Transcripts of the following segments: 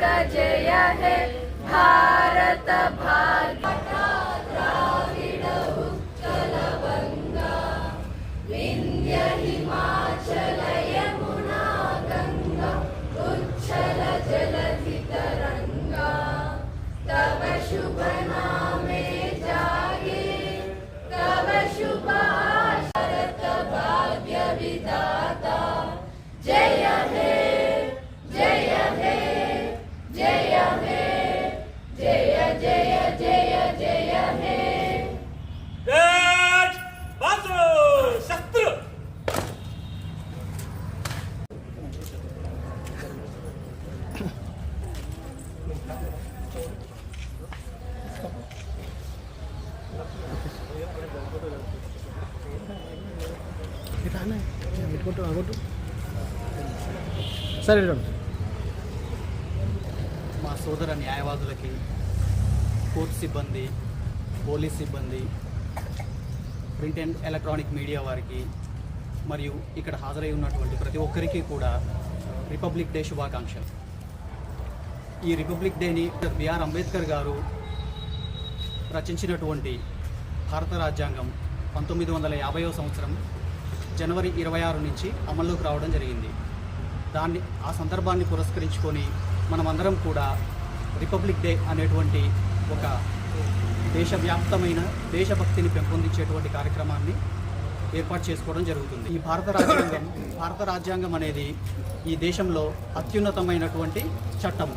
का जय है। भारत भाग्य। द्राविड उत्कल तरंगा तब शुभ नामे जागे तब शुभ भारत भाग्य विदाता जय సరే. మా సోదర న్యాయవాదులకి కోర్టు సిబ్బంది పోలీస్ సిబ్బంది ప్రింట్ అండ్ ఎలక్ట్రానిక్ మీడియా వారికి మరియు ఇక్కడ హాజరై ఉన్నటువంటి ప్రతి ఒక్కరికి కూడా రిపబ్లిక్ డే శుభాకాంక్షలు. ఈ రిపబ్లిక్ డేని బిఆర్ అంబేద్కర్ గారు రచించినటువంటి భారత రాజ్యాంగం పంతొమ్మిది వందల యాభైవ సంవత్సరం జనవరి ఇరవై ఆరు నుంచి అమల్లోకి రావడం జరిగింది. దాన్ని ఆ సందర్భాన్ని పురస్కరించుకొని మనమందరం కూడా రిపబ్లిక్ డే అనేటువంటి ఒక దేశవ్యాప్తమైన దేశభక్తిని పెంపొందించేటువంటి కార్యక్రమాన్ని ఏర్పాటు చేసుకోవడం జరుగుతుంది. ఈ భారత రాజ్యాంగం భారత రాజ్యాంగం అనేది ఈ దేశంలో అత్యున్నతమైనటువంటి చట్టం.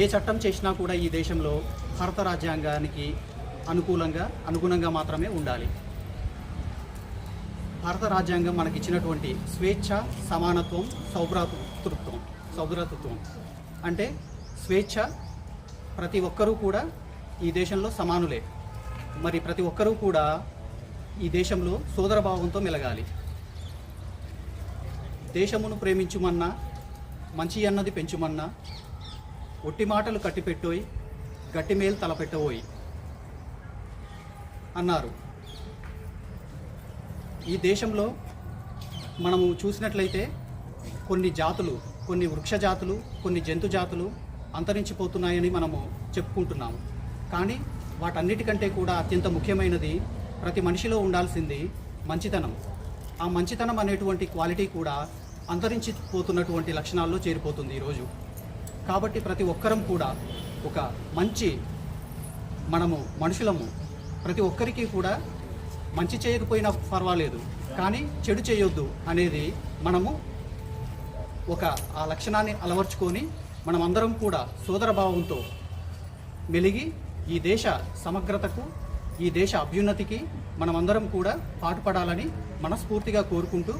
ఏ చట్టం చేసినా కూడా ఈ దేశంలో భారత రాజ్యాంగానికి అనుకూలంగా అనుగుణంగా మాత్రమే ఉండాలి. భారత రాజ్యాంగం మనకి ఇచ్చినటువంటి స్వేచ్ఛ సమానత్వం సౌభ్రాతృత్వం సౌభ్రాతృత్వం. అంటే స్వేచ్ఛ ప్రతి ఒక్కరూ కూడా ఈ దేశంలో సమానులే. మరి ప్రతి ఒక్కరూ కూడా ఈ దేశంలో సోదరభావంతో మెలగాలి. దేశమును ప్రేమించుమన్నా మంచి అన్నది పెంచుమన్నా ఒట్టి మాటలు కట్టిపెట్టోయి గట్టి మేలు తలపెట్టబోయి అన్నారు. ఈ దేశంలో మనము చూసినట్లయితే కొన్ని జాతులు కొన్ని వృక్ష జాతులు కొన్ని జంతు జాతులు అంతరించిపోతున్నాయని మనము చెప్పుకుంటున్నాము. కానీ వాటన్నిటికంటే కూడా అత్యంత ముఖ్యమైనది ప్రతి మనిషిలో ఉండాల్సింది మంచితనం. ఆ మంచితనం అనేటువంటి క్వాలిటీ కూడా అంతరించిపోతున్నటువంటి లక్షణాల్లో చేరిపోతుంది ఈరోజు. కాబట్టి ప్రతి ఒక్కరం కూడా ఒక మంచి మనము మనుషులము ప్రతి ఒక్కరికి కూడా మంచి చేయకపోయినా పర్వాలేదు కానీ చెడు చేయొద్దు అనేది మనము ఒక ఆ లక్షణాన్ని అలవర్చుకొని మనమందరం కూడా సోదరభావంతో మెలిగి ఈ దేశ సమగ్రతకు ఈ దేశ అభ్యున్నతికి మనమందరం కూడా పాటుపడాలని మనస్ఫూర్తిగా కోరుకుంటూ